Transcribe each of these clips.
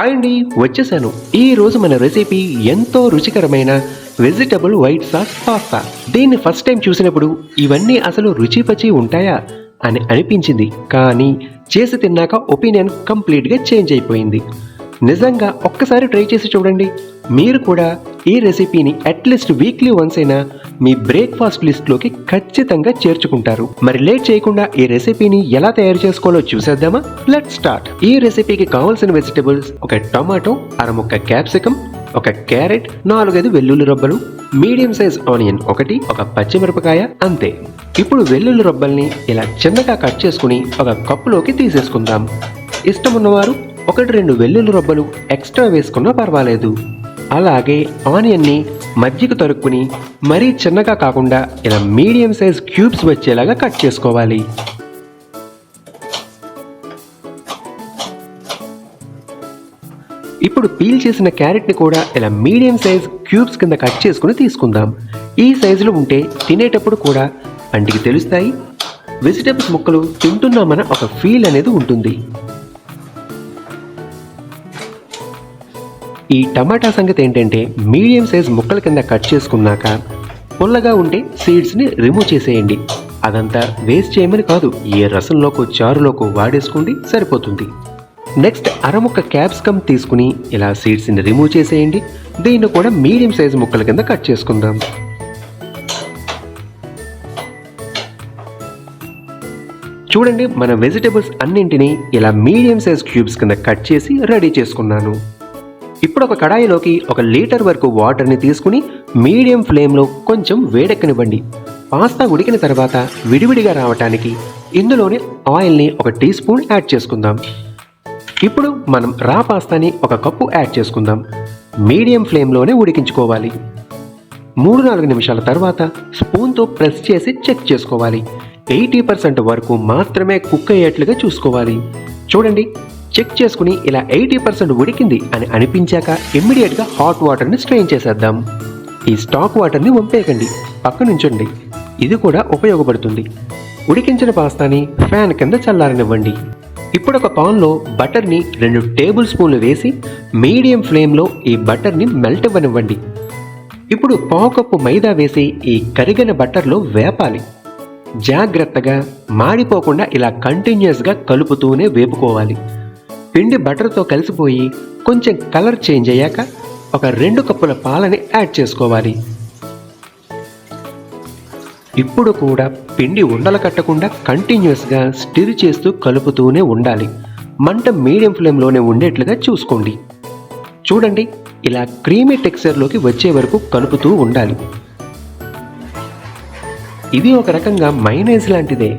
Hi అండి వచ్చేసాను. ఈ రోజు మన రెసిపీ ఎంతో రుచికరమైన వెజిటబుల్ వైట్ సాస్ పాస్తా. దీన్ని ఫస్ట్ టైం చూసినప్పుడు ఇవన్నీ అసలు రుచి పచి ఉంటాయా అని అనిపించింది. కానీ చేసి తిన్నాక ఒపీనియన్ కంప్లీట్గా చేంజ్ అయిపోయింది. నిజంగా ఒక్కసారి ట్రై చేసి చూడండి. మీరు కూడా ఈ రెసిపీని అట్లీస్ట్ వీక్లీ వన్స్ అయినా మీ బ్రేక్ఫాస్ట్ లిస్ట్లోకి ఖచ్చితంగా చేర్చుకుంటారు. మరి లేట్ చేయకుండా ఈ రెసిపీని ఎలా తయారు చేసుకోవాలో చూసేద్దామా? లెట్ స్టార్ట్ ఈ రెసిపీకి కావాల్సిన వెజిటబుల్స్ ఒక టమాటో అరముక్క క్యాప్సికం ఒక క్యారెట్ నాలుగైదు వెల్లుల్లి రొబ్బలు మీడియం సైజ్ ఆనియన్ ఒకటి ఒక పచ్చిమిరపకాయ అంతే. ఇప్పుడు వెల్లుల్లి రొబ్బల్ని ఇలా చిన్నగా కట్ చేసుకుని ఒక కప్పులోకి తీసేసుకుందాం. ఇష్టం ఉన్నవారు ఒకటి రెండు వెల్లుల్లి రొబ్బలు ఎక్స్ట్రా వేసుకున్నా పర్వాలేదు. అలాగే ఆనియన్ని మజ్జిగ తరుక్కుని మరీ చిన్నగా కాకుండా ఇలా మీడియం సైజ్ క్యూబ్స్ వచ్చేలాగా కట్ చేసుకోవాలి. ఇప్పుడు పీల్ చేసిన క్యారెట్ని కూడా ఇలా మీడియం సైజ్ క్యూబ్స్ కింద కట్ చేసుకుని తీసుకుందాం. ఈ సైజులో ఉంటే తినేటప్పుడు కూడా పంటికి తెలుస్తాయి. వెజిటబుల్స్ ముక్కలు తింటున్నామన్న ఒక ఫీల్ అనేది ఉంటుంది. ఈ టమాటా సంగతి ఏంటంటే మీడియం సైజ్ ముక్కల కింద కట్ చేసుకున్నాక పుల్లగా ఉండే సీడ్స్ని రిమూవ్ చేసేయండి. అదంతా వేస్ట్ చేయమని కాదు ఏ రసంలోకో చారులోకో వాడేసుకోండి సరిపోతుంది. నెక్స్ట్ అరముక్క క్యాప్సికమ్ తీసుకుని ఇలా సీడ్స్ని రిమూవ్ చేసేయండి. దీన్ని కూడా మీడియం సైజ్ ముక్కల కింద కట్ చేసుకుందాం. చూడండి మన వెజిటేబుల్స్ అన్నింటినీ ఇలా మీడియం సైజ్ క్యూబ్స్ కింద కట్ చేసి రెడీ చేసుకున్నాను. ఇప్పుడు ఒక కడాయిలోకి ఒక లీటర్ వరకు వాటర్ని తీసుకుని మీడియం ఫ్లేమ్లో కొంచెం వేడెక్కనివ్వండి. పాస్తా ఉడికిన తర్వాత విడివిడిగా రావటానికి ఇందులోనే ఆయిల్ని ఒక టీ స్పూన్ యాడ్ చేసుకుందాం. ఇప్పుడు మనం రా పాస్తాని ఒక కప్పు యాడ్ చేసుకుందాం. మీడియం ఫ్లేమ్లోనే ఉడికించుకోవాలి. మూడు నాలుగు నిమిషాల తర్వాత స్పూన్తో ప్రెస్ చేసి చెక్ చేసుకోవాలి. ఎయిటీ పర్సెంట్ వరకు మాత్రమే కుక్ అయ్యేట్లుగా చూసుకోవాలి. చూడండి చెక్ చేసుకుని ఇలా ఎయిటీ పర్సెంట్ ఉడికింది అని అనిపించాక ఇమ్మీడియట్గా హాట్ వాటర్ని స్ట్రెయిన్ చేసేద్దాం. ఈ స్టాక్ వాటర్ని వంపేయకండి. పక్క నుంచండి ఇది కూడా ఉపయోగపడుతుంది. ఉడికించిన పాస్తాని ఫ్యాన్ కింద చల్లారనివ్వండి. ఇప్పుడు ఒక పాన్లో బటర్ని రెండు టేబుల్ స్పూన్లు వేసి మీడియం ఫ్లేమ్లో ఈ బటర్ని మెల్ట్ ఇవ్వనివ్వండి. ఇప్పుడు పావు కప్పు మైదా వేసి ఈ కరిగిన బటర్లో వేపాలి. జాగ్రత్తగా మాడిపోకుండా ఇలా కంటిన్యూస్గా కలుపుతూనే వేపుకోవాలి. పిండి బటర్తో కలిసిపోయి కొంచెం కలర్ చేంజ్ అయ్యాక ఒక రెండు కప్పుల పాలని యాడ్ చేసుకోవాలి. ఇప్పుడు కూడా పిండి ఉండలు కట్టకుండా కంటిన్యూస్గా స్టిర్ చేస్తూ కలుపుతూనే ఉండాలి. మంట మీడియం ఫ్లేమ్లోనే ఉండేట్లుగా చూసుకోండి. చూడండి ఇలా క్రీమీ టెక్స్చర్లోకి వచ్చే వరకు కలుపుతూ ఉండాలి. ఇది ఒక రకంగా మైనైజ్ లాంటిదే.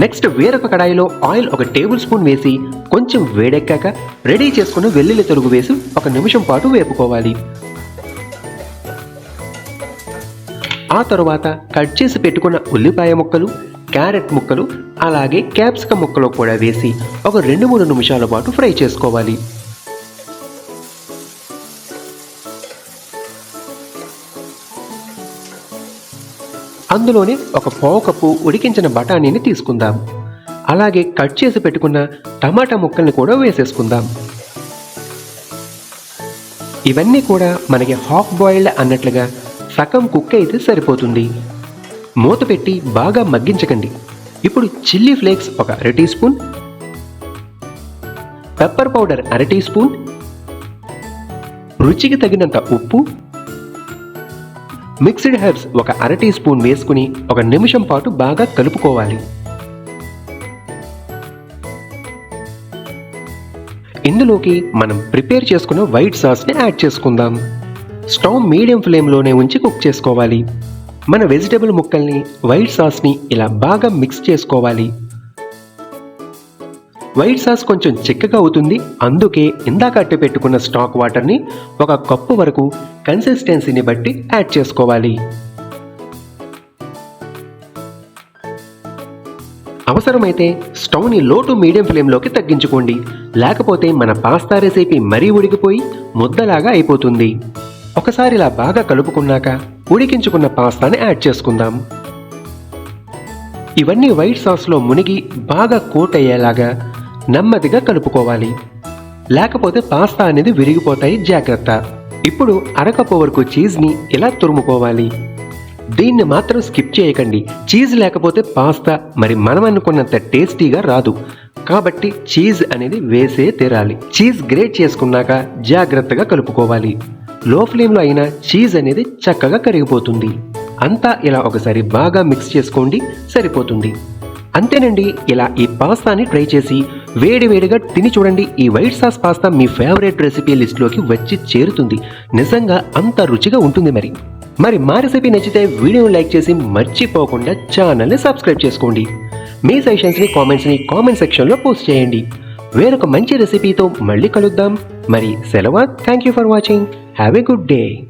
నెక్స్ట్ వేరొక కడాయిలో ఆయిల్ ఒక టేబుల్ స్పూన్ వేసి కొంచెం వేడెక్కాక రెడీ చేసుకున్న వెల్లుల్లి తొలుగు వేసి ఒక నిమిషం పాటు వేపుకోవాలి. ఆ తరువాత కట్ చేసి పెట్టుకున్న ఉల్లిపాయ ముక్కలు క్యారెట్ ముక్కలు అలాగే క్యాప్సికం ముక్కలు కూడా వేసి ఒక రెండు మూడు నిమిషాల పాటు ఫ్రై చేసుకోవాలి. అందులోనే ఒక పావు కప్పు ఉడికించిన బఠానీని తీసుకుందాం. అలాగే కట్ చేసి పెట్టుకున్న టమాటా ముక్కల్ని కూడా వేసేసుకుందాం. ఇవన్నీ కూడా మనకి హాఫ్ బాయిల్డ్ అన్నట్లుగా సగం కుక్ అయితే సరిపోతుంది. మూత పెట్టి బాగా మగ్గించకండి. ఇప్పుడు చిల్లీ ఫ్లేక్స్ ఒక అర టీ స్పూన్. పెప్పర్ పౌడర్ అర టీ స్పూన్. రుచికి తగినంత ఉప్పు. మిక్స్డ్ హెర్బ్స్ ఒక అర టీ స్పూన్ వేసుకుని ఒక నిమిషం పాటు బాగా కలుపుకోవాలి. ఇందులోకి మనం ప్రిపేర్ చేసుకున్న వైట్ సాస్ని యాడ్ చేసుకుందాం. స్టవ్ మీడియం ఫ్లేమ్లోనే ఉంచి కుక్ చేసుకోవాలి. మన వెజిటబుల్ ముక్కల్ని వైట్ సాస్ని ఇలా బాగా మిక్స్ చేసుకోవాలి. వైట్ సాస్ కొంచెం చిక్కగా అవుతుంది. అందుకే ఇందాక అట్టి పెట్టుకున్న స్టాక్ వాటర్ని ఒక కప్పు వరకు కన్సిస్టెన్సీని బట్టి యాడ్ చేసుకోవాలి. అవసరమైతే స్టవ్ని లో టు మీడియం ఫ్లేమ్లోకి తగ్గించుకోండి. లేకపోతే మన పాస్తా రెసిపీ మరీ ఉడికిపోయి ముద్దలాగా అయిపోతుంది. ఒకసారి ఇలా బాగా కలుపుకున్నాక ఉడికించుకున్న పాస్తాని యాడ్ చేసుకుందాం. ఇవన్నీ వైట్ సాస్లో మునిగి బాగా కోట్ అయ్యేలాగా నెమ్మదిగా కలుపుకోవాలి. లేకపోతే పాస్తా అనేది విరిగిపోతాయి జాగ్రత్త. ఇప్పుడు అరకప్పు వరకు చీజ్ని ఇలా తురుముకోవాలి. దీన్ని మాత్రం స్కిప్ చేయకండి. చీజ్ లేకపోతే పాస్తా మరి మనం అనుకున్నంత టేస్టీగా రాదు. కాబట్టి చీజ్ అనేది వేసే తీరాలి. చీజ్ గ్రేట్ చేసుకున్నాక జాగ్రత్తగా కలుపుకోవాలి. లో ఫ్లేమ్లో అయినా చీజ్ అనేది చక్కగా కరిగిపోతుంది. అంతా ఇలా ఒకసారి బాగా మిక్స్ చేసుకోండి సరిపోతుంది. అంతేనండి ఇలా ఈ పాస్తాని ట్రై చేసి వేడివేడిగా తిని చూడండి. ఈ వైట్ సాస్ పాస్తా మీ ఫేవరెట్ రెసిపీ లిస్ట్లోకి వచ్చి చేరుతుంది. నిజంగా అంత రుచిగా ఉంటుంది మరి. మరి మా రెసిపీ నచ్చితే వీడియోని లైక్ చేసి మర్చిపోకుండా ఛానల్ని సబ్స్క్రైబ్ చేసుకోండి. మీ సజెషన్స్ని కామెంట్స్ని కామెంట్ సెక్షన్లో పోస్ట్ చేయండి. వేరొక మంచి రెసిపీతో మళ్ళీ కలుద్దాం. మరి సెలవు. Thank you for watching. Have a good day.